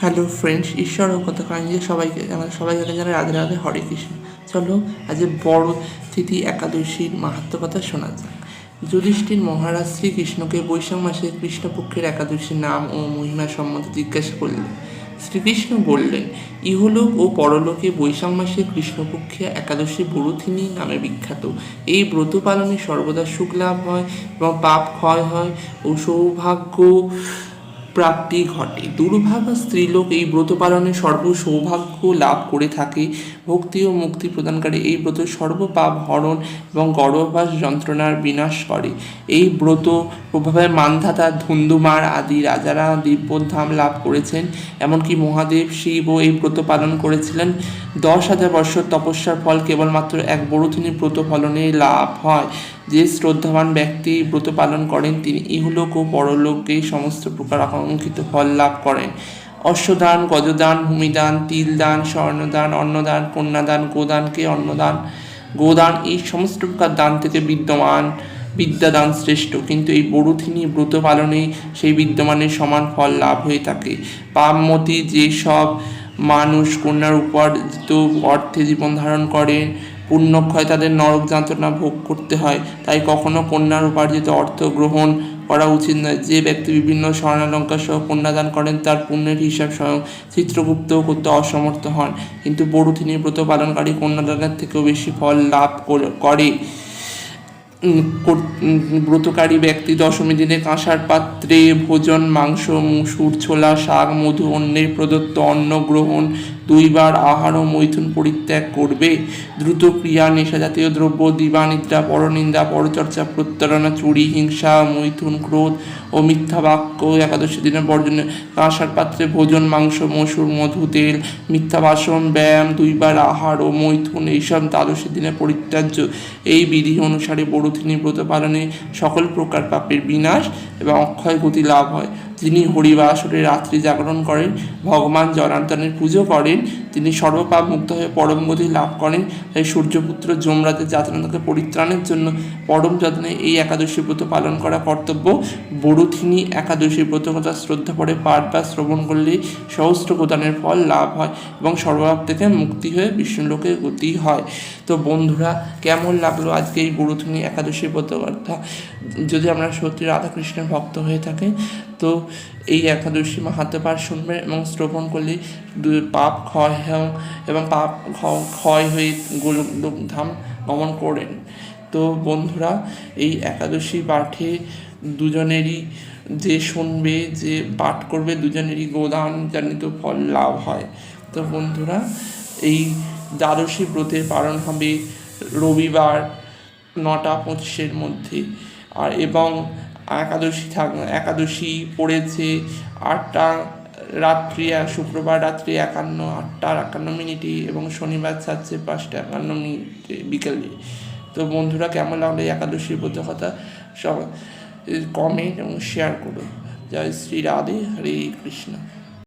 Hello friends ঈশ্বর ও কথা কারণে সবাইকে আমাদের সবাইকে জানাই রাধে রাধে, হরে কৃষ্ণ। চলো, আজ বড় তিথি একাদশীর মাহাত্ম কথা শোনা যাক। যুধিষ্ঠির মহারাজ শ্রীকৃষ্ণকে বৈশাখ মাসে কৃষ্ণপক্ষের একাদশীর নাম ও মহিমা সম্বন্ধে জিজ্ঞাসা করলেন। শ্রীকৃষ্ণ বললেন, ইহলোক ও পরলোকে বৈশাখ মাসে কৃষ্ণপক্ষে একাদশী বরুথিনী নামে বিখ্যাত। এই ব্রত পালনে সর্বদা সুখ লাভ হয় এবং পাপ ক্ষয় হয় ও সৌভাগ্য প্রাপ্তি ঘটে। দুর্ভাগা স্ত্রীলোক এই ব্রত পালনে সর্ব সৌভাগ্য লাভ করে থাকে। ভক্তি ও মুক্তি প্রদানকারী এই ব্রত সর্বপাপ হরণ এবং গর্ভবাস যন্ত্রণার বিনাশ করে। এই ব্রত প্রভাবে মান্ধাতা, ধুন্দুমার আদি রাজারা দিব্যধাম লাভ করেছেন। এমনকি মহাদেব শিবও এই ব্রত পালন করেছিলেন। দশ হাজার বৎসর তপস্যার ফল কেবলমাত্র এক বড়থিনী ব্রত ফলনে লাভ হয়। যে শ্রদ্ধাবান ব্যক্তি ব্রত পালন করেন, তিনি ইহলোক ও পরলোকে সমস্ত প্রকার আকাঙ্ক্ষিত ফল লাভ করেন। অশ্বদান, গজদান, ভূমিদান, তিলদান, স্বর্ণদান, অন্নদান, কন্যাদান গোদানকে অন্নদান, গোদান এই সমস্ত প্রকার দান থেকে বিদ্যমান বিদ্যাদান শ্রেষ্ঠ। কিন্তু এই বড়ুথিনী ব্রত পালনে সেই বিদ্যমানের সমান ফল লাভ হয়ে থাকে। পামমতি যেসব মানুষ কন্যার উপার্জিত অর্থে জীবন ধারণ করেন পুণ্যক্ষয় তাদের নরক যন্ত্রণা ভোগ করতে হয়। তাই কখনো কন্যার উপার্জিত অর্থ গ্রহণ করা উচিত নয়। যে ব্যক্তি বিভিন্ন স্বর্ণালঙ্কার সহ কন্যাদান করেন, তার পুণ্যের হিসাব স্বয়ং চিত্রগুপ্তও করতে অসমর্থ হন। কিন্তু বড়ুথিনী ব্রত পালনকারী কন্যাদানের থেকেও বেশি ফল লাভ করে। ব্রতকারী ব্যক্তি, দশমী দিনে কাঁসার পাত্রে ভোজন, মাংস, মুসুর, ছোলা, শাক, মধু অন্যের প্রদত্ত অন্ন গ্রহণ, দুইবার আহার ও মৈথুন পরিত্যাগ করবে। দ্রুত ক্রিয়া, নেশাজাতীয় দ্রব্য, দিবানিদ্রা, পরনিন্দা, পরচর্চা প্রত্যারণা চুরি, হিংসা, মৈথুন, ক্রোধ ও মিথ্যা বাক্য, একাদশী দিনে বর্জনে কাঁসার পাত্রে ভোজন, মাংস, মসুর, মধু, তেল, মিথ্যা বাসন, ব্যায়াম, দুইবার আহার ও মৈথুন, এইসব দ্বাদশী দিনে পরিত্যাজ্য। এই বিধি অনুসারে বড়থিনী ব্রত পালনে সকল প্রকার পাপের বিনাশ এবং অক্ষয় গতি লাভ হয়। তিনি হরিবাসরে রাত্রি জাগরণ করেন, ভগবান জনার্দনের পুজো করেন তিনি সর্বপাপ মুক্ত হয়ে পরম গতি লাভ করেন। তাই সূর্যপুত্র যমরাজের যাতনা থেকে পরিত্রাণের জন্য পরম যত্নে এই একাদশী ব্রত পালন করা কর্তব্য। বড়ুথিনী একাদশী ব্রত কথা শ্রদ্ধা করে পাঠ বা শ্রবণ করলে সহস্র প্রদানের ফল লাভ হয় এবং সর্বপাপ থেকে মুক্তি হয়ে বিষ্ণুলোকে গতি হয়। তো বন্ধুরা, কেমন লাগল আজকে এই বড়ুথিনী একাদশী ব্রত কথা যদি আমরা সত্যি রাধাকৃষ্ণের ভক্ত হয়ে থাকি, তো এই একাদশী মাহাত্মপাঠ শুনবেন এবং শ্রবণ করলে পাপ ক্ষয় এবং পাপ ক্ষয় হয়ে গোলক ধাম গমন করেন। তো বন্ধুরা, এই একাদশী পাঠে দুজনেরই যে শুনবে, যে পাঠ করবে, দুজনেরই গোদান জানিত ফল লাভ হয়। তো বন্ধুরা, এই দ্বাদশী ব্রতের পালন হবে রবিবার নটা পঁচিশের মধ্যে। আর এবং একাদশী থাক একাদশী পড়েছে আটটা রাত্রি শুক্রবার রাত্রি একান্ন, আটটা একান্ন মিনিটে এবং শনিবার ছাড়ছে পাঁচটা একান্ন মিনিটে বিকেলে তো বন্ধুরা, কেমন লাগল একাদশীর কথা সব কমেন্ট এবং শেয়ার করুন জয় শ্রী রাধে, হরে কৃষ্ণ।